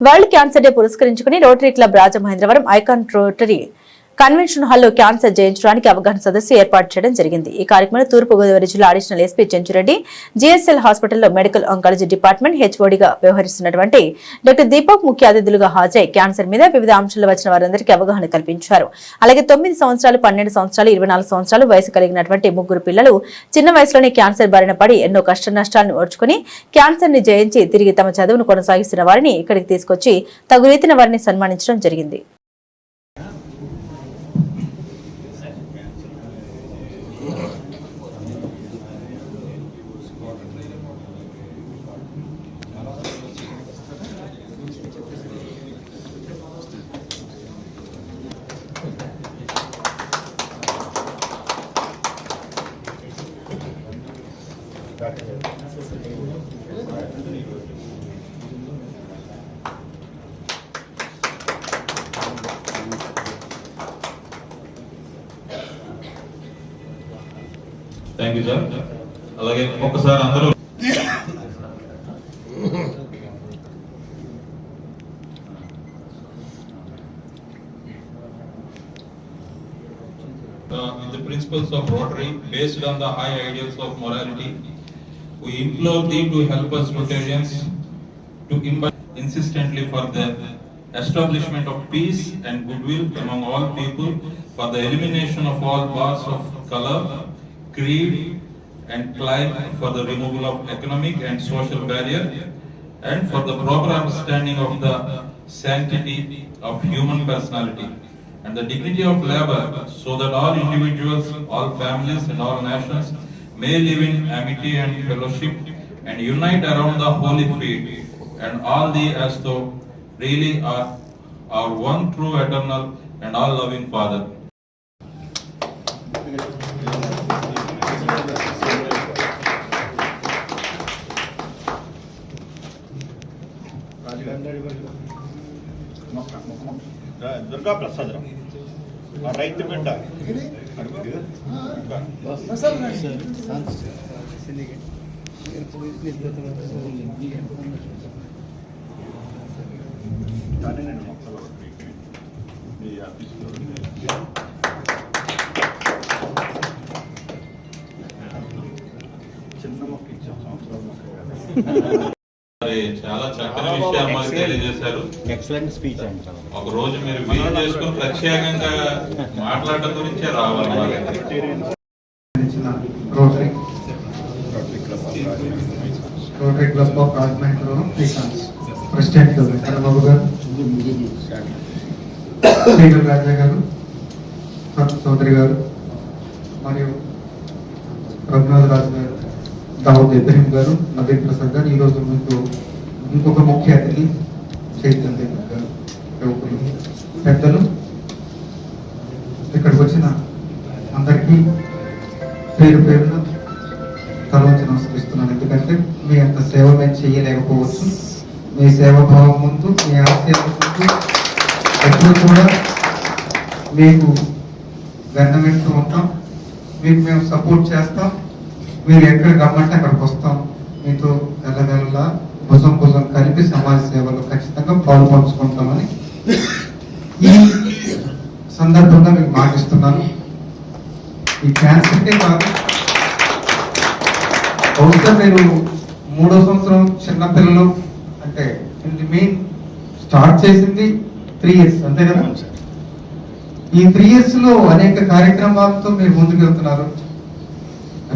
World cancer day పురస్కరించుకుని Rotary club Rajamahendravaram icon Rotary convention హాల్లో cancer జయించడానికి అవగాహన సదస్సు ఏర్పాటు చేయడం జరిగింది. ఈ కార్యక్రమంలో తూర్పు గోదావరి జిల్లా అడిషనల్ ఎస్పీ చెంచురెడ్డి జీఎస్ఎల్ హాస్పిటల్లో మెడికల్ ఆంకాలజీ డిపార్ట్మెంట్ హెచ్ఓడిగా వ్యవహరిస్తున్నటువంటి డాక్టర్ దీపక్ ముఖ్య అతిథులుగా హాజరై క్యాన్సర్ మీద వివిధ అంశాలు వచ్చిన వారందరికీ అవగాహన కల్పించారు. అలాగే తొమ్మిది సంవత్సరాలు పన్నెండు సంవత్సరాలు ఇరవై నాలుగు సంవత్సరాలు వయసు కలిగినటువంటి ముగ్గురు పిల్లలు చిన్న వయసులోనే క్యాన్సర్ బారిన పడి ఎన్నో కష్ట నష్టాలను ఓర్చుకుని క్యాన్సర్ని జయించి తిరిగి తమ చదువును కొనసాగిస్తున్న వారిని ఇక్కడికి తీసుకొచ్చి తగు రీతిన వారిని సన్మానించడం జరిగింది. థ్యాంక్ యూ సార్ అలాగే ఒక్కసారి అందరూ Uh, with the principles of Rotary, based on the high ideals of morality, we implore thee to help us Rotarians to imbibe insistently for the establishment of peace and goodwill among all people, for the elimination of all bars of color, creed, and clime, for the removal of economic and social barrier, and for the proper understanding of the sanctity of human personality and the dignity of labor, so that all individuals, all families, and all nations may live in amity and fellowship and unite around the holy faith, and all the as though really are our one true eternal and all loving Father. Durga Prasad రావు ఆ రైతు బిడ్డ అడుగు దిగు. ఇంకా. కానీ నేను మొక్కలు మీకు మీ ఆఫీస్లో చిన్న మొక్క ఇచ్చాం సంవత్సరం మొక్క కాదు. మరి చాలా చక్కని విషయాలు మాకు తెలియజేశారు. ఎక్సలెంట్ స్పీచ్ ఒక రోజు మీరు వీలు చేసుకుని ప్రత్యేకంగా మాట్లాడటం గురించే రావాలి రోటరీ రోటరీ క్లబ్ ఆఫ్ రాజమండ్రిలో ఫ్రీకాన్స్ ప్రెసిడెంట్ వెంకటబాబు గారు. రాజా గారు. చౌదరి గారు. మరియు రఘునాథ్ రాజు గారు. దావుద్ ఇబ్రహీం గారు నవీన్ ప్రసాద్ గారు. ఈరోజు మీకు ఇంకొక ముఖ్య అతిథి చైతన్య గారు యువకులు పెద్దలు. ఇక్కడికి వచ్చిన అందరికీ పేరు పేరున తర్వాత నమస్కరిస్తున్నాను. ఎందుకంటే మీ అంత సేవ మేము చేయలేకపోవచ్చు. మీ సేవాభావం ముందు మీ ఆశయం ముందు ఎప్పుడు కూడా మీకు వెన్న వింటూ ఉంటాం. మీకు మేము సపోర్ట్ చేస్తాం. మీరు ఎక్కడ రమ్మంటే అక్కడికి వస్తాం. మీతో వెళ్ళగలలా భుజం భుజం కలిపి సమాజ సేవలో ఖచ్చితంగా పాలు పంచుకుంటామని ఈ సందర్భంగా మీకు మాటిస్తున్నాను. ఈ క్యాన్సర్కే కాదు. బహుశా మీరు మూడో సంవత్సరం చిన్న పిల్లలు అంటే మెయిన్ స్టార్ట్ చేసింది త్రీ ఇయర్స్ అంతే కదా? ఈ త్రీ ఇయర్స్లో అనేక కార్యక్రమాలతో మీరు ముందుకు వెళ్తున్నారు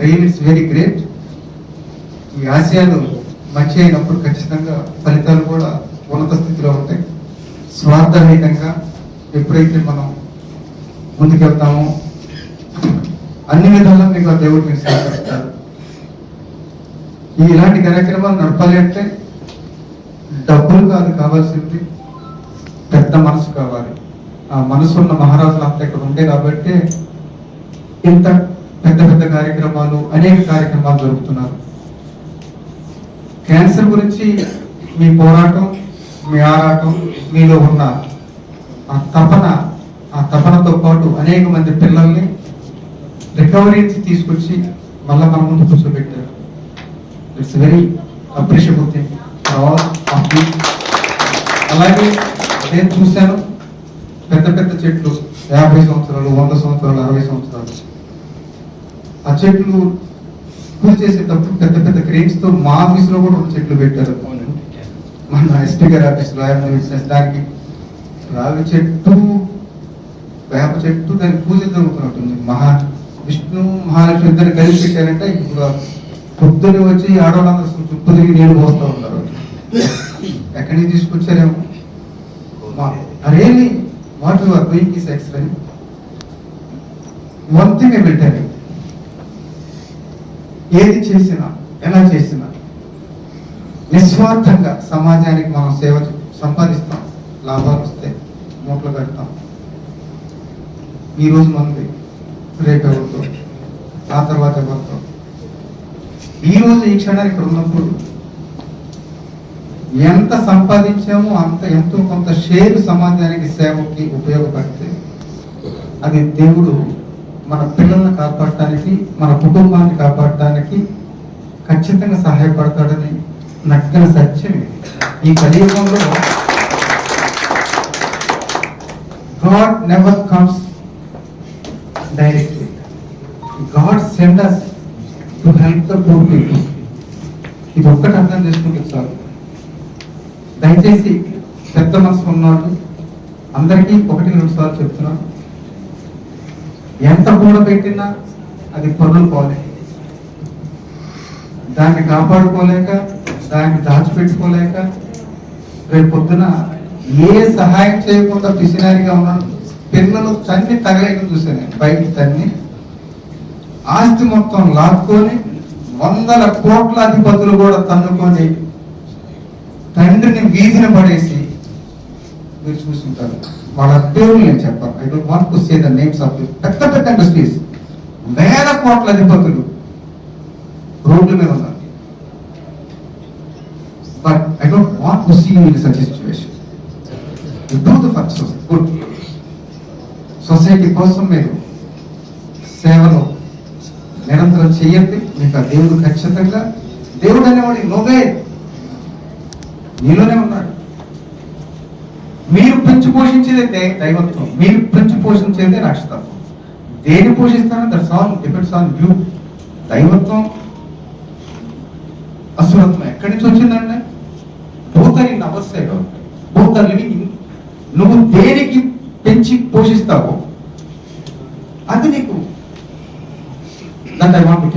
రియల్ ఇట్స్ వెరీ గ్రేట్ ఈ ఆశయాలు మంచి అయినప్పుడు ఖచ్చితంగా ఫలితాలు కూడా ఉన్నత స్థితిలో ఉంటాయి. స్వార్థరహితంగా ఎప్పుడైతే మనం ముందుకెళ్తామో అన్ని విధాలా మీకు ఆ దేవుడు మీరు సహకరిస్తారు. ఈ ఇలాంటి కార్యక్రమాలు నడపాలి అంటే డబ్బులు కాదు కావాల్సింది పెద్ద మనసు కావాలి. ఆ మనసు ఉన్న మహారాజులు అంతా ఇక్కడ ఉండే కాబట్టి ఇంత పెద్ద పెద్ద కార్యక్రమాలు అనేక కార్యక్రమాలు జరుగుతున్నారు. క్యాన్సర్ గురించి మీ పోరాటం మీ ఆరాటం మీలో ఉన్న ఆ తపన ఆ తపనతో పాటు అనేక మంది పిల్లల్ని రికవరీ నుంచి తీసుకొచ్చి మళ్ళీ మన ముందు కూర్చోబెట్టారు. It's very appreciable thing all of అలాగే నేను చూశాను పెద్ద పెద్ద చెట్లు యాభై సంవత్సరాలు వంద సంవత్సరాలు అరవై సంవత్సరాలు. ఆ చెట్లు పూజ చేసేటప్పుడు పెద్ద పెద్ద క్రేన్స్తో మా ఆఫీస్లో కూడా రెండు చెట్లు పెట్టారు. మన ఎస్పీ గారి ఆఫీస్లో దానికి రావి చెట్టు వేప చెట్టు దాని పూజ జరుగుతున్నట్టుంది. మహా విష్ణు మహాలక్ష్మి ఇద్దరు కలిసి పెట్టారంటే ఇప్పుడు పొద్దున వచ్చి ఆడవాళ్ళందరూ చుట్టూ తిరిగి నీళ్ళు పోస్తూ ఉంటారు ఎక్కడి నుంచి తీసుకొచ్చారేమో? అరేమి? What your are doing is excellent one thing I will tell you ఏది చేసినా ఎలా చేసినా నిస్వార్థంగా సమాజానికి మనం సేవ సంపాదిస్తాం లాభాలు వస్తే మూట్లు పెడతాం ఈ రోజు మంది రేపు ఎవరితో ఆ తర్వాత ఎవరితో? ఈ రోజు ఈ క్షణాన్ని ఇక్కడ ఉన్నప్పుడు ఎంత సంపాదించామో అంత ఎంతో కొంత షేర్ సమాజానికి సేవకి ఉపయోగపడితే అది దేవుడు మన పిల్లల్ని కాపాడటానికి మన కుటుంబాన్ని కాపాడటానికి ఖచ్చితంగా సహాయపడతాడని నగ్న సత్యం ఈ కలియుగంలో God never comes directly. God send us to help the poor people ఇది ఒక్కటి అర్థం చేసుకుంటే చాలు. దయచేసి పెద్ద మనసు ఉన్నవాళ్ళు అందరికీ ఒకటి రెండు సార్లు చెప్తున్నాను. ఎంత కూడ పెట్టినా అది పనులు పోలే దాన్ని కాపాడుకోలేక దాన్ని దాచిపెట్టుకోలేక రేపు పొద్దున ఏ సహాయం చేయకుండా పిసినారిగా ఉన్నాను పిల్లలు తన్ని తగలేక చూశాను నేను. తన్ని ఆస్తి మొత్తం లాక్కొని వందల కోట్ల అధిపతులు కూడా తన్నుకొని తండ్రిని వీధిన పడేసి మీరు చూసుంటారు వాళ్ళ పేర్లు నేను చెప్పాను I don't want to say the names of పెద్ద పెద్ద ఇండస్ట్రీస్ వేల కోట్ల అధిపతులు రోడ్ల మీద ఉన్నారు. But I don't want to see in such situation do the first good society కోసం మీరు సేవలో నిరంతరం చెయ్యండి. మీకు ఆ దేవుడు ఖచ్చితంగా దేవుడు అనేవాడు లోగే నీలోనే ఉన్నాడు. మీరు పెంచి పోషించేదే దైవత్వం మీరు పెంచి పోషించేదే రాక్షతత్వం దేని పోషిస్తానో that's all depends on you దైవత్వం అసురత్వం ఎక్కడి నుంచి వచ్చిందండి బోత్ ఆర్ భూతల్ని బోత్ నువ్వు దేనికి పెంచి పోషిస్తావో అది నీకు that I want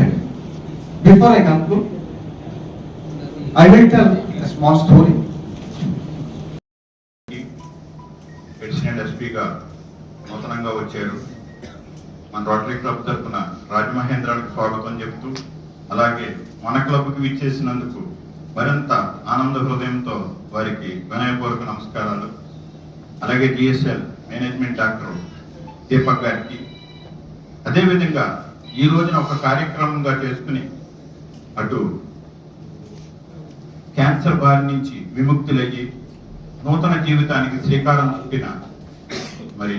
before I conclude I will tell small story additional ఎస్పీగా నూతనంగా వచ్చారు. మన రోటరీ క్లబ్ తరఫున రాజమహేంద్రానికి స్వాగతం చెప్తూ అలాగే మన క్లబ్కి విచ్చేసినందుకు మరింత ఆనంద హృదయంతో వారికి వినయపూర్వక నమస్కారాలు. అలాగే జిఎస్ఎల్ మేనేజ్మెంట్ డాక్టర్ దీపక్ గారికి. అదేవిధంగా ఈ రోజున ఒక కార్యక్రమంగా చేసుకుని అటు క్యాన్సర్ బారి నుంచి విముక్తులయ్యి నూతన జీవితానికి శ్రీకారం చుట్టిన మరి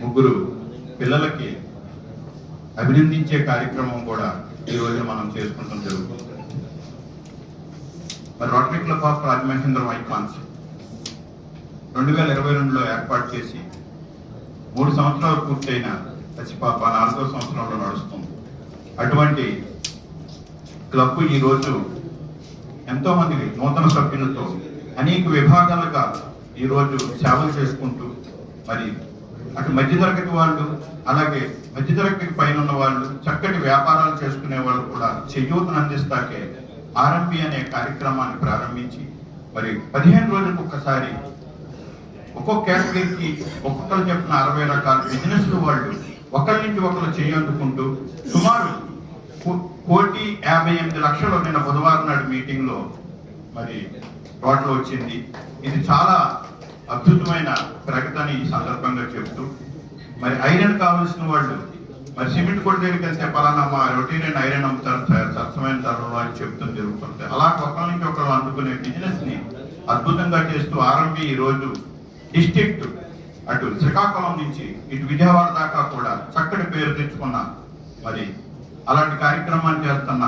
ముగ్గురు పిల్లలకి అభినందించే కార్యక్రమం కూడా ఈ రోజు మనం చేసుకుంటాం జరుగుతుంది. మరి Rotary club of Rajamahendram icons రెండు వేల ఇరవై రెండులో ఏర్పాటు చేసి మూడు సంవత్సరాలు పూర్తయిన పసిపాప నాలుగో సంవత్సరంలో నడుస్తుంది. అటువంటి క్లబ్ ఈ రోజు ఎంతో నూతన సభ్యులతో అనేక విభాగాలుగా ఈ రోజు సేవలు చేసుకుంటూ మరి అటు మధ్యతరగతి వాళ్ళు అలాగే మధ్యతరగతి పైన ఉన్న వాళ్ళు చక్కటి వ్యాపారాలు చేసుకునే వాళ్ళు కూడా చేయూతను అందిస్తాకే ఆర్ఎంపి అనే కార్యక్రమాన్ని ప్రారంభించి మరి పదిహేను రోజులకు ఒక్కసారి ఒక్కొక్క కేటగిరీకి ఒక్కొక్కరు చెప్పిన అరవై రకాల బిజినెస్లు వాళ్ళు ఒకరి నుంచి ఒకరు చేయందుకుంటూ సుమారు కోటి యాభై ఎనిమిది లక్షలు నిన్న బుధవారం నాడు మీటింగ్లో మరి వాటిలో వచ్చింది. ఇది చాలా అద్భుతమైన ప్రకటన ఈ సందర్భంగా చెప్తూ మరి ఐరన్ కావాల్సిన వాళ్ళు మరి సిమెంట్ కొట్టేది దగ్గరికి వెళ్తే పలానా మా రొటీన్ ఐరన్ అమ్ముతారు సార్ స్వచ్ఛమైన ధరలో అని చెప్తూ జరుగుతుంది అలా ఒకరి నుంచి ఒకరు అందుకునే బిజినెస్ని అద్భుతంగా చేస్తూ ఆరంభి ఈ రోజు డిస్ట్రిక్ట్ అటు శ్రీకాకుళం నుంచి ఇటు విజయవాడ దాకా కూడా చక్కటి పేరు తెచ్చుకున్న మరి అలాంటి కార్యక్రమాన్ని చేస్తున్న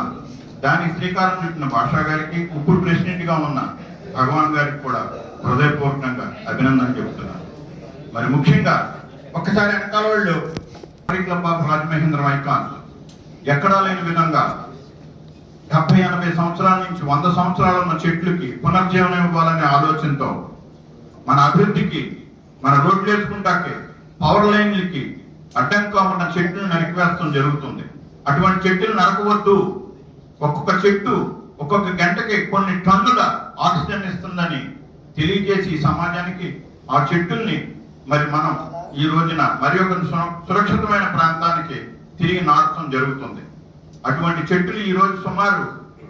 దానికి శ్రీకారం చుట్టిన భాషా గారికి ఇప్పుడు ప్రెసిడెంట్గా ఉన్న భగవాన్ గారికి కూడా హృదయపూర్వకంగా అభినందన చెబుతున్నాను. మరి ముఖ్యంగా ఒక్కసారి వెనకాల వాళ్ళు క్లబ్ రాజమహేంద్ర ఐకాన్ ఎక్కడా లేని విధంగా డెబ్బై ఎనభై సంవత్సరాల నుంచి వంద సంవత్సరాలు ఉన్న చెట్లకి పునర్జీవనం ఇవ్వాలనే ఆలోచనతో మన అభివృద్ధికి మన రోడ్లు వేసుకుంటాకే పవర్ లైన్లకి అడ్డంగా ఉన్న చెట్లను నరికివేస్తాం జరుగుతుంది. అటువంటి చెట్లు నరకవద్దు. ఒక్కొక్క చెట్టు ఒక్కొక్క గంటకి కొన్ని టన్నుల ఆక్సిజన్ ఇస్తుందని తెలియజేసి ఈ సమాజానికి ఆ చెట్టుల్ని మరి మనం ఈ రోజున మరి ఒక సు- సురక్షితమైన ప్రాంతానికి తిరిగి నాటడం జరుగుతుంది. అటువంటి చెట్లు ఈ రోజు సుమారు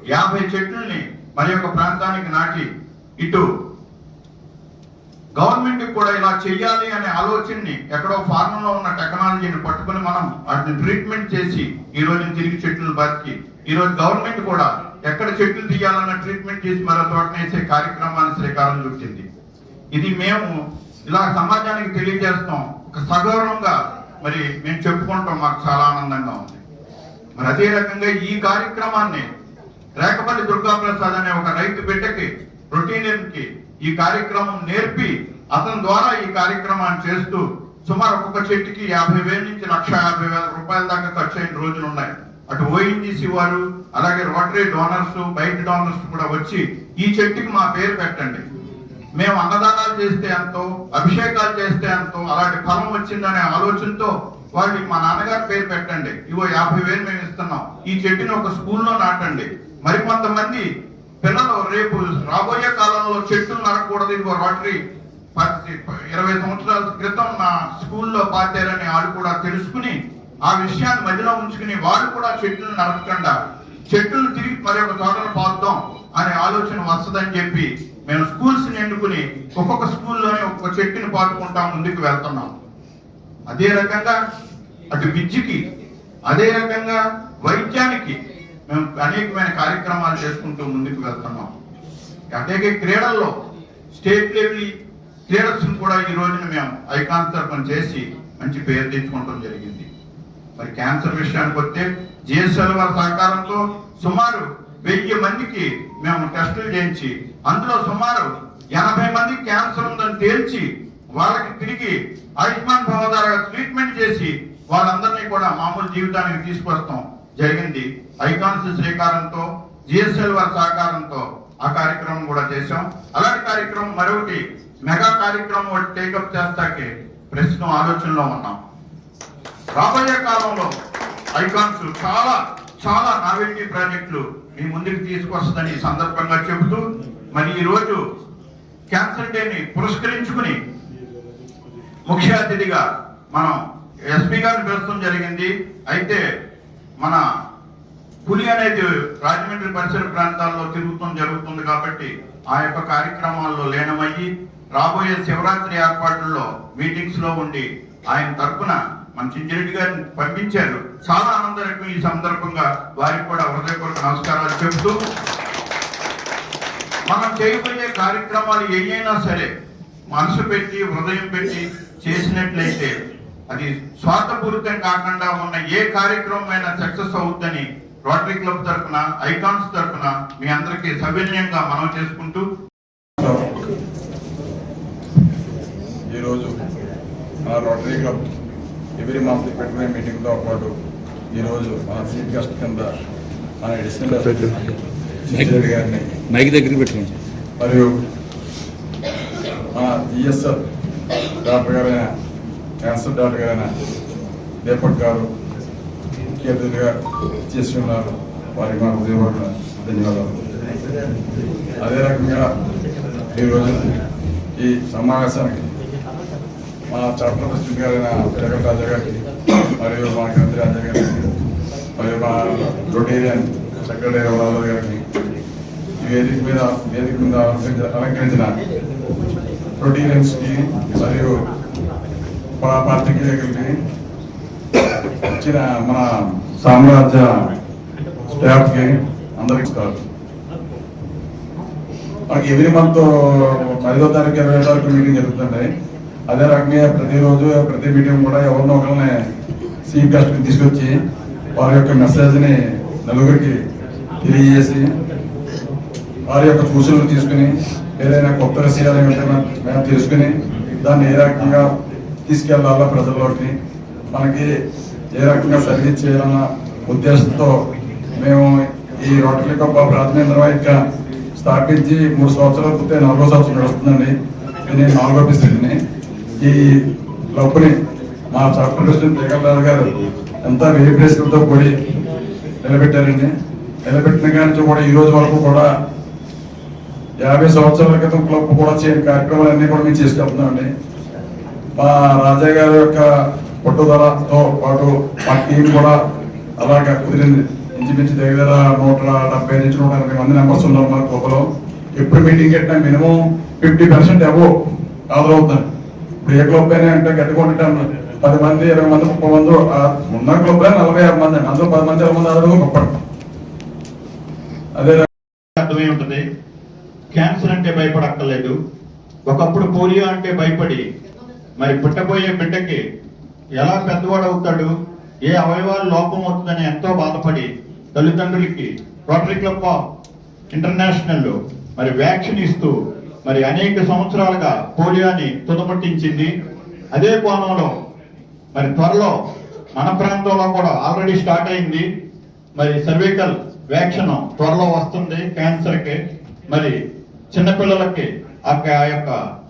యాభై చెట్లని మరి ఒక ప్రాంతానికి నాటి ఇటు గవర్నమెంట్ కూడా ఇలా చెయ్యాలి అనే ఆలోచనని ఎక్కడో ఫార్మ్లో ఉన్న టెక్నాలజీని పట్టుకుని మనం వాటిని ట్రీట్మెంట్ చేసి ఈ రోజు తిరిగి చెట్లు బతికి ఈ రోజు గవర్నమెంట్ కూడా ఎక్కడ చెట్లు తీయాలన్న ట్రీట్మెంట్ చేసి మరో తోటనేసే వేసే కార్యక్రమాన్ని శ్రీకారం చుట్టింది. ఇది మేము ఇలా సమాజానికి తెలియజేస్తాం. ఒక సగౌరవంగా మరి మేము చెప్పుకుంటాం. మాకు చాలా ఆనందంగా ఉంది. మరి అదే రకంగా ఈ కార్యక్రమాన్ని రేకపల్లి దుర్గాప్రసాద్ అనే ఒక రైతు బిడ్డకి రొటీనియన్ ఈ కార్యక్రమం నేర్పి అతని ద్వారా ఈ కార్యక్రమాన్ని చేస్తూ సుమారు ఒక్కొక్క చెట్టుకి యాభై వేల నుంచి లక్ష యాభై వేల రూపాయల దాకా ఖర్చు అయిన రోజులు ఉన్నాయి. అటు ఓఎన్జీసీ వారు అలాగే రోటరీ డోనర్స్ బయట డోనర్స్ కూడా వచ్చి ఈ చెట్టుకి మా పేరు పెట్టండి. మేము అన్నదానాలు చేస్తే ఎంతో అభిషేకాలు చేస్తే ఎంతో అలాంటి ఫలం వచ్చిందనే ఆలోచనతో వారికి మా నాన్నగారి పేరు పెట్టండి. ఇవో యాభై వేలు మేము ఇస్తున్నాం. ఈ చెట్టుని ఒక స్కూల్లో నాటండి. మరి కొంతమంది పిల్లలు రేపు రాబోయే కాలంలో చెట్లు నరకూడదు ఇదిగో రోటరీ పది- ఇరవై సంవత్సరాల క్రితం నా స్కూల్లో పాతారని వాళ్ళు కూడా తెలుసుకుని ఆ విషయాన్ని మధ్యలో ఉంచుకుని వాళ్ళు కూడా చెట్లను నరకకుండా చెట్టును తిరిగి మరి ఒక చోటను పాద్దాం అనే ఆలోచన వస్తుందని చెప్పి మేము స్కూల్స్ ఎన్నుకుని ఒక్కొక్క స్కూల్లోనే ఒక్కొక్క చెట్టుని పాటుకుంటా ముందుకు వెళ్తున్నాం. అదే రకంగా అటు విద్యకి అదే రకంగా వైద్యానికి మేము అనేకమైన కార్యక్రమాలు చేసుకుంటూ ముందుకు వెళ్తున్నాం. అలాగే క్రీడల్లో స్టేట్ లెవెల్ క్రీడల్స్ కూడా ఈ రోజున మేము ఐకాన్ తరఫున చేసి మంచి పేరు తెచ్చుకోవడం జరిగింది. మరి క్యాన్సర్ విషయానికి వస్తే జిఎస్ఎల్ వారి సహకారంతో సుమారు వెయ్యి మందికి మేము టెస్టులు చేయించి అందులో సుమారు ఎనభై మంది క్యాన్సర్ ఉందని తేల్చి వాళ్ళకి తిరిగి ఆయుష్మాన్ భవ ద్వారా ట్రీట్మెంట్ చేసి వాళ్ళందరినీ కూడా మామూలు జీవితానికి తీసుకొస్తాం. జరిగింది. ఐకాన్స్ శ్రీకారంతో జిఎస్ఎల్ వారి సహకారంతో ఆ కార్యక్రమం కూడా చేశాం. అలాంటి కార్యక్రమం మరొకటి మెగా కార్యక్రమం టేకప్ చేస్తాకే ప్రస్తుతం ఆలోచనలో ఉన్నాం. రాబోయే కాలంలో ఐకాన్స్ చాలా చాలా నావెల్టీ ప్రాజెక్టులు మీ ముందుకు తీసుకొస్తుందని సందర్భంగా చెబుతూ మరి ఈరోజు క్యాన్సర్ డేని పురస్కరించుకుని ముఖ్య అతిథిగా మనం ఎస్పీ గారిని పిలవడం జరిగింది. అయితే మన పులి అనేది రాజమండ్రి పరిసర ప్రాంతాల్లో తిరుగుతాం జరుగుతుంది కాబట్టి ఆ యొక్క కార్యక్రమాల్లో లీనమయ్యి రాబోయే శివరాత్రి ఏర్పాట్లలో మీటింగ్స్లో ఉండి ఆయన తరపున మన చింజిరెడ్డి గారిని పంపించారు. చాలా ఆనందకరం ఈ సందర్భంగా. వారికి కూడా హృదయపూర్వక నమస్కారాలు చెబుతూ మనం చేయబోయే కార్యక్రమాలు ఏయైనా సరే మనసు పెట్టి హృదయం పెట్టి చేసినట్లయితే అది స్వార్థపూరితం కాకుండా ఉన్న ఏ కార్యక్రమం అయినా సక్సెస్ అవుద్దని రోటరీ క్లబ్ తరఫున ఐకాన్స్ తరఫున మీ అందరికీ సవినయంగా మనం చేసుకుంటూ ఈరోజు రోటరీ క్లబ్ ఎవ్రీ మంత్ పెట్టుకునే మీటింగ్తో పాటు ఈరోజు మన చీఫ్ గెస్ట్ కింద మన ఎడిషనల్ రెడ్డి గారిని మైక్ దగ్గరికి పెట్టుకోండి మరియు మన జిఎస్ఆర్ డాక్టర్ గారైన క్యాన్సర్ డాక్టర్ గారైన దీపక్ గారు ముఖ్య అతిథిగా చేసి ఉన్నారు. వారికి మా హృదయపూర్వక ధన్యవాదాలు. అదే రకంగా ఈరోజు ఈ సమావేశానికి మా చట్ట ప్రెసిడెంట్ గారైన జగన్ రాజా గారికి మరియు మా గంధి రాజా గారికి మరియు మా రొటేరియన్ సెక్రటరీ రావు గారికి ఈ వేదిక మీద వేదిక మీద అలంకరించిన- అలంకరించిన మరియు పాత్రికేయులకి వచ్చిన మన సామ్రాజ్య స్టాఫ్కి అందరికి నమస్కారం. మనకి ఎవ్రీ మంత్ ఐదో తారీఖు ఇరవై తారీఖు మీటింగ్ జరుగుతుంది అదే రకంగా ప్రతిరోజు ప్రతి మీటింగ్ కూడా ఎవరినో ఒకరిని చీఫ్ గెస్ట్కి తీసుకొచ్చి వారి యొక్క మెసేజ్ని నలుగురికి తెలియజేసి వారి యొక్క సూచనలు తీసుకుని ఏదైనా కొత్త విషయాలు ఏమైనా మేము తెలుసుకుని దాన్ని ఏ రకంగా తీసుకెళ్ళాలా ప్రజల్లోకి మనకి ఏ రకంగా సర్వీస్ చేయాలన్న ఉద్దేశంతో మేము ఈ రోటరీ కప్ప ప్రాథమిక నిర్వాహిక స్థాపించి మూడు సంవత్సరాలు పూర్తి నాలుగో సంవత్సరం నడుస్తుందండి. నేను నాలుగో పిస్తుంది ఈ క్లబ్ని మా చాప్టర్ ప్రెసిడెంట్ జగన్నాథ్ గారు ఎంత వ్యయ కూడి నిలబెట్టారండి. నిలబెట్టిన కానీ కూడా ఈ రోజు వరకు కూడా యాభై సంవత్సరాల క్రితం క్లబ్ కూడా చేయని కార్యక్రమాలన్నీ కూడా మేము చేసుకెళ్తున్నామండి. మా రాజా గారి యొక్క పట్టుదలతో పాటు మా టీం కూడా అలాగా కుదిరింది. ఇంచుమించు దగ్గర నూట డెబ్బై నుంచి నూట ఎనభై మంది మెంబర్స్ ఉన్నారు మన క్లబ్లో. ఎప్పుడు మీటింగ్ పెట్టినా మినిమం ఫిఫ్టీ పర్సెంట్ అబో హాజరవుతారు ఇప్పుడు ఏ క్లబ్ అయినా అంటే గట్టుకుంటాను పది మంది ఇరవై మంది ముప్పై మంది ఉన్న క్లబ్ నలభై ఆరు మంది అందులో పది మంది ఇరవై మంది హాజరు గొప్ప అదే అర్థమై ఉంటుంది. క్యాన్సర్ అంటే భయపడక్కర్లేదు. ఒకప్పుడు పోలియో అంటే భయపడి మరి పుట్టబోయే బిడ్డకి ఎలా పెద్దవాడు అవుతాడు? ఏ అవయవాలు లోపం అవుతుందని ఎంతో బాధపడి తల్లిదండ్రులకి రోటరీ క్లబ్ ఆఫ్ ఇంటర్నేషనల్ మరి వ్యాక్సిన్ ఇస్తూ మరి అనేక సంవత్సరాలుగా పోలియోని తుదమట్టించింది అదే కోణంలో మరి త్వరలో మన ప్రాంతంలో కూడా ఆల్రెడీ స్టార్ట్ అయింది. మరి సర్వికల్ వ్యాక్సిన్ త్వరలో వస్తుంది క్యాన్సర్కి. మరి చిన్నపిల్లలకి ఆ యొక్క-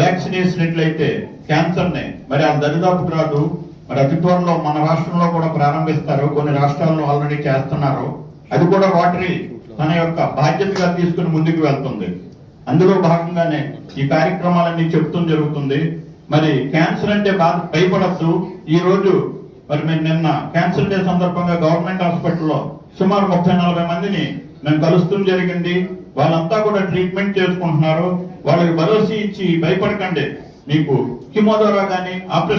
వ్యాక్సిన్ వేసినట్లయితే క్యాన్సర్ని మరి ఆ దరిదాపుకు రాదు. మరి అతి త్వరలో మన రాష్ట్రంలో కూడా ప్రారంభిస్తారు. కొన్ని రాష్ట్రాల్లో ఆల్రెడీ చేస్తున్నారు. అది కూడా రోటరీ తన యొక్క బాధ్యతగా తీసుకుని ముందుకు వెళ్తుంది. అందులో భాగంగానే ఈ కార్యక్రమాలన్నీ చెప్తూ జరుగుతుంది. మరి క్యాన్సర్ అంటే బాధ భయపడద్దు. ఈ రోజు మరి మేము నిన్న క్యాన్సర్ డే సందర్భంగా గవర్నమెంట్ హాస్పిటల్లో సుమారు ముప్పై నలభై మందిని మేము కలుస్తూ జరిగింది. వాళ్ళంతా కూడా ట్రీట్మెంట్ చేసుకుంటున్నారు. వాళ్ళకి భరోసా ఇచ్చి భయపడకండి. మీకు కిమో ద్వారా కానీ ఆపరేషన్